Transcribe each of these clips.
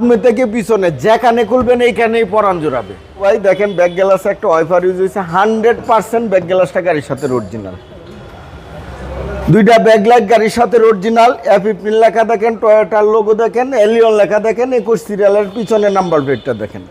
সামনে থেকে পিছনে যেখানে খুলবেন এইখানেই পরান জোড়াবে। ভাই দেখেন ব্যাক গ্লাস একটা ওয়াইফার ইউজ হয়েছে হান্ড্রেড পার্সেন্ট ব্যাক গ্লাসটা গাড়ির সাথে অরিজিনাল দুইটা ব্যাকলাইট গাড়ির সাথে অরিজিনাল লেখা দেখেন টয়োটার লোগো দেখেন এলিয়ন লেখা দেখেন একুশ সিরিয়ালের পিছনে নাম্বার প্লেটটা দেখেন।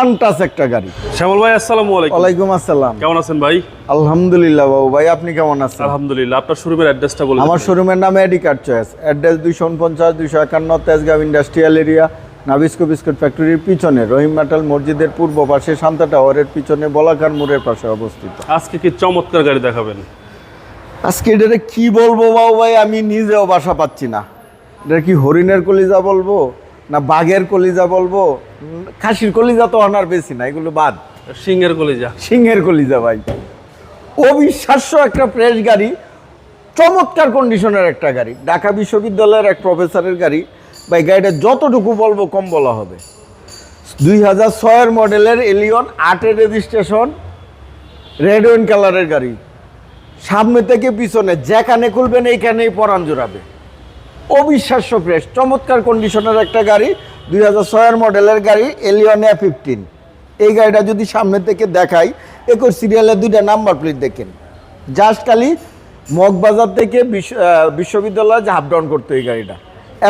আনটাস একটা গাড়ি। শ্যামল ভাই আসসালামু আলাইকুম। ওয়ালাইকুম আসসালাম। কেমন আছেন ভাই? আলহামদুলিল্লাহ বাবু ভাই আপনি কেমন আছেন? আলহামদুলিল্লাহ আপনার শোরুমের অ্যাড্রেসটা বলে আমার শোরুমের নাম এডিকার চয়েস অ্যাড্রেস দুইশো উনপঞ্চাশ দুইশো একান্ন Tejgaon industrial area Nabisco biscuit ফ্যাক্টরির পিছনে রহিম মেটাল মসজিদের পূর্ব পাশে শান্তা টাওয়ারের পিছনে বলাকার মোড়ের পাশে অবস্থিত। আজকে কি চমৎকার গাড়ি দেখাবেন? আজকে এটারে কি বলব বাবু ভাই? আমি নিজেও বাসা পাচ্ছি না। এটা কি হরিণের কলিজা বলব? না বাঘের কলিজা বলব? খাসির কলিজা তো অনার বেশি না এগুলো বাদ। সিংহের কলিজা। সিংহের কলিজা ভাই। অবিশ্বাস্য একটা প্রেস গাড়ি চমৎকার কন্ডিশনের একটা গাড়ি। ঢাকা বিশ্ববিদ্যালয়ের এক প্রফেসরের গাড়ি ভাই, গাড়িটা যতটুকু বলব কম বলা হবে। দুই হাজার ছয়ের মডেলের এলিয়ন আটের রেজিস্ট্রেশন রেড ওয়েন কালারের গাড়ি। সামনে থেকে পিছনে, যেখানে খুলবেন এইখানেই পরান জোড়াবে। অবিশ্বাস্য ফ্রেশ চমৎকার কন্ডিশনের একটা গাড়ি, দুই হাজার ছয়ের মডেলের গাড়ি এলিয়ন এ ফিফটিন এই গাড়িটা যদি সামনে থেকে দেখাই, একুশ সিরিয়ালের দুইটা নাম্বার প্লেট দেখেন। জাস্ট খালি মগবাজার থেকে বিশ্ববিদ্যালয়ে হাফ ডাউন করতো এই গাড়িটা।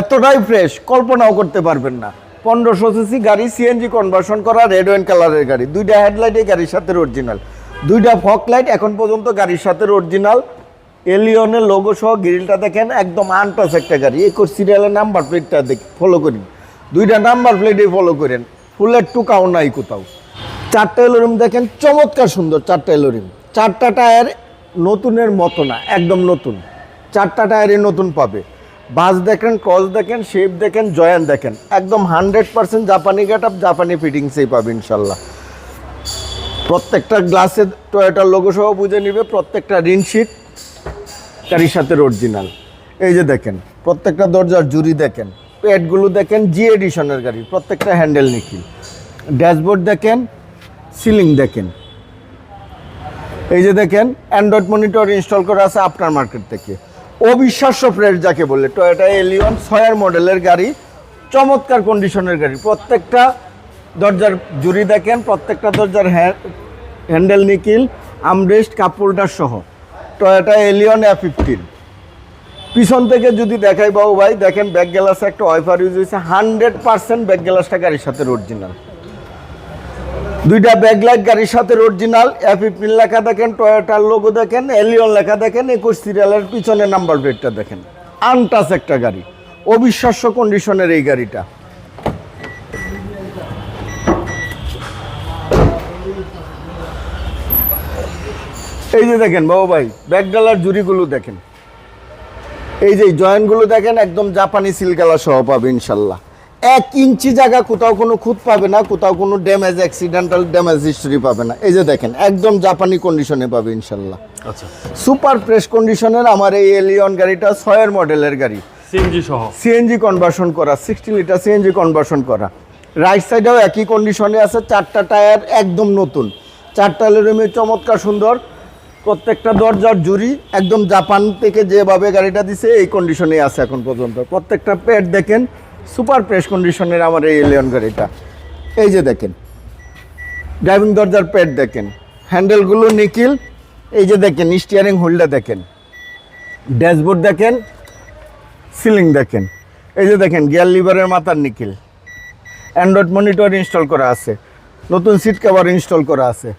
এতটাই ফ্রেশ কল্পনাও করতে পারবেন না। পনেরোশো সিসি গাড়ি সিএনজি কনভার্সন করা রেড ওয়েন কালারের গাড়ি। দুইটা হেডলাইট এই গাড়ির সাথে অরিজিনাল দুইটা ফক লাইট এখন পর্যন্ত গাড়ির সাথে অরিজিনাল এলিয়নের লোগো সহ গ্রিলটা দেখেন, একদম আনটাস একটা গাড়ি। একুশ সিরিয়ালের নাম্বার প্লেটটা দেখ ফলো করি দুইটা নাম্বার প্লেটে ফলো করেন। ফুলের টুকাও নাই কোথাও। চারটা এলোরিম দেখেন, চমৎকার সুন্দর চারটা এলোরিম চারটা টায়ার নতুনের মতো না, একদম নতুন। চারটা টায়ারে নতুন পাবে। বাস দেখেন ক্রস দেখেন, শেপ দেখেন, জয়ান দেখেন। একদম হান্ড্রেড পার্সেন্ট জাপানি গেট আপ জাপানি ফিটিংসেই পাবে ইনশাল্লাহ। প্রত্যেকটা গ্লাসে টয়োটার লোগো সহ বুঝে নিবে, প্রত্যেকটা রিনশিট গাড়ির সাথে অরিজিনাল এই যে দেখেন, প্রত্যেকটা দরজার জুরি দেখেন, প্যাডগুলো দেখেন জি এডিশনের গাড়ি, প্রত্যেকটা হ্যান্ডেল নিখিল। ড্যাশবোর্ড দেখেন, সিলিং দেখেন। এই যে দেখেন অ্যান্ড্রয়েড মনিটর ইনস্টল করা আছে আপনার মার্কেট থেকে। অবিশ্বাস্য ফ্রেশ যাকে বলে। টয়োটা এলিয়ন ছয়ার মডেলের গাড়ি, চমৎকার কন্ডিশনের গাড়ি। প্রত্যেকটা দরজার জুড়ি দেখেন, প্রত্যেকটা দরজার হ্যান্ডেল নিকিল আমরেস্ট কাপড়টার সহ। টয়োটা এলিয়ন এ ফিফটিন পিছন থেকে যদি দেখাই বাবু ভাই, দেখেন ব্যাক গ্লাসে একটা ওয়াইফার ইউজ হয়েছে হান্ড্রেড পার্সেন্ট ব্যাক গ্লাসটা গাড়ির সাথে অরিজিনাল দুইটা ব্যাকলাইট গাড়ির সাথে অরিজিনাল এ ফিফটিন লেখা দেখেন টয়োটার লোগো দেখেন এলিয়ন লেখা দেখেন, একুশ সিরিয়ালের পিছনে নাম্বার প্লেটটা দেখেন। আনটাস একটা গাড়ি। অবিশ্বাস্য কন্ডিশনের এই গাড়িটা। এই যে দেখেন বাবু ভাই ব্যাকডালার জুড়িগুলো দেখেন। এই যে জয়েন্টগুলো দেখেন, একদম জাপানি সিলগালা সহ পাবে, ইনশাল্লাহ। এক ইঞ্চি জায়গা কোথাও কোনো খুঁত পাবে না কোথাও কোনো ড্যামেজ অ্যাক্সিডেন্টাল ড্যামেজ হিস্টোরি পাবে না। এই যে দেখেন একদম জাপানি কন্ডিশনে পাবে ইনশাল্লাহ। আচ্ছা। সুপার ফ্রেশ কন্ডিশনের আমার এই এলিয়ন গাড়িটা ছয়ের মডেলের গাড়ি। সিএনজি সহ? সিএনজি কনভার্সন করা সিক্সটি লিটার সিএনজি কনভার্সন করা। রাইট সাইডেও একই কন্ডিশনে আছে চারটা টায়ার একদম নতুন। চারটা এলোরিমের চমৎকার সুন্দর। প্রত্যেকটা দরজার জুরি একদম জাপান থেকে যেভাবে গাড়িটা দিছে এই কন্ডিশনে আছে এখন পর্যন্ত। প্রত্যেকটা প্যাড দেখেন সুপার ফ্রেশ কন্ডিশনের আমার এই এলিয়ন গাড়িটা। এই যে দেখেন ড্রাইভিং দরজার প্যাড দেখেন হ্যান্ডেলগুলো নিকিল এই যে দেখেন স্টিয়ারিং হুইলটা দেখেন ড্যাশবোর্ড দেখেন সিলিং দেখেন, এই যে দেখেন গিয়ার লিভারের মাথার নিকিল অ্যান্ড্রয়েড মনিটর ইনস্টল করা আছে, নতুন সিট কভার ইনস্টল করা আছে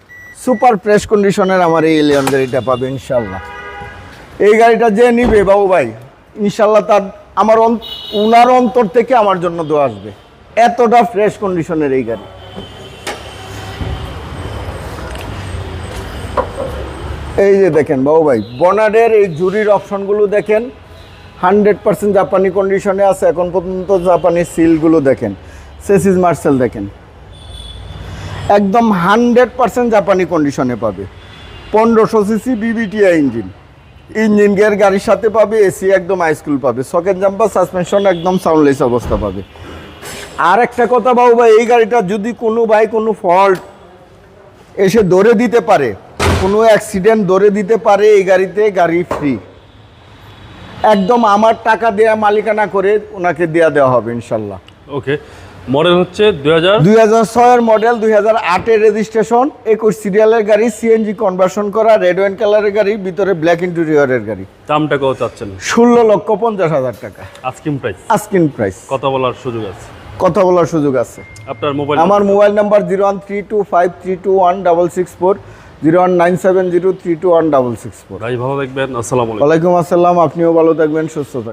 সুপার ফ্রেশ কন্ডিশনের আমার এই এলিয়ন গাড়িটা পাবে ইনশাল্লাহ এই গাড়িটা যে নিবে বাবু ভাই ইনশাল্লাহ তার আমার উনার অন্তর থেকে আমার জন্য দোয়া আসবে। এতটা ফ্রেশ কন্ডিশনের এই গাড়ি। এই যে দেখেন বাবু ভাই বনাডের এই জুরির অপশনগুলো দেখেন। হান্ড্রেড পার্সেন্ট জাপানি কন্ডিশনে আছে, এখন পর্যন্ত জাপানি সিলগুলো দেখেন। সেসিস মার্সেল দেখেন। একদম হান্ড্রেড পার্সেন্ট জাপানি কন্ডিশনে পাবে। পনেরোশো CC VVTI engine engine gear গাড়ির সাথে পাবে এসি একদম হাইস্কুল পাবে সকেট জাম্পার সাসপেনশন একদম সাউন্ডলেস অবস্থা পাবে। আর একটা কথা বাবু ভাই, এই গাড়িটা যদি কোনো ভাই কোনো ফল্ট এসে ধরে দিতে পারে, কোনো অ্যাক্সিডেন্ট ধরে দিতে পারে, এই গাড়িতে গাড়ি ফ্রি একদম আমার টাকা দেয়া মালিকানা করে ওনাকে দেয়া দেওয়া হবে ইনশাল্লাহ। ওকে মডেল হচ্ছে দুই হাজার দুই হাজার ছয়ের মডেল দুই হাজার আটের রেজিস্ট্রেশন একুশ সিরিয়ালের গাড়ি সিএনজি কনভার্সন করা রেড ওয়াইন কালারের গাড়ি ভিতরে ব্ল্যাক ইন্টেরিয়রের গাড়ি। দামটা কত চাচ্ছেন? ষোলো লক্ষ পঞ্চাশ হাজার টাকা। আস্কিং প্রাইস আস্কিন প্রাইস কথা বলার সুযোগ আছে? কথা বলার সুযোগ আছে। আপনার মোবাইল আমার mobile number zero one three two five three two one double six four zero one nine seven zero three two one double six four গাড়ি ভালো দেখবেন আসসালামু আলাইকুম। আসসালাম। আপনিও ভালো থাকবেন সুস্থ থাকবেন।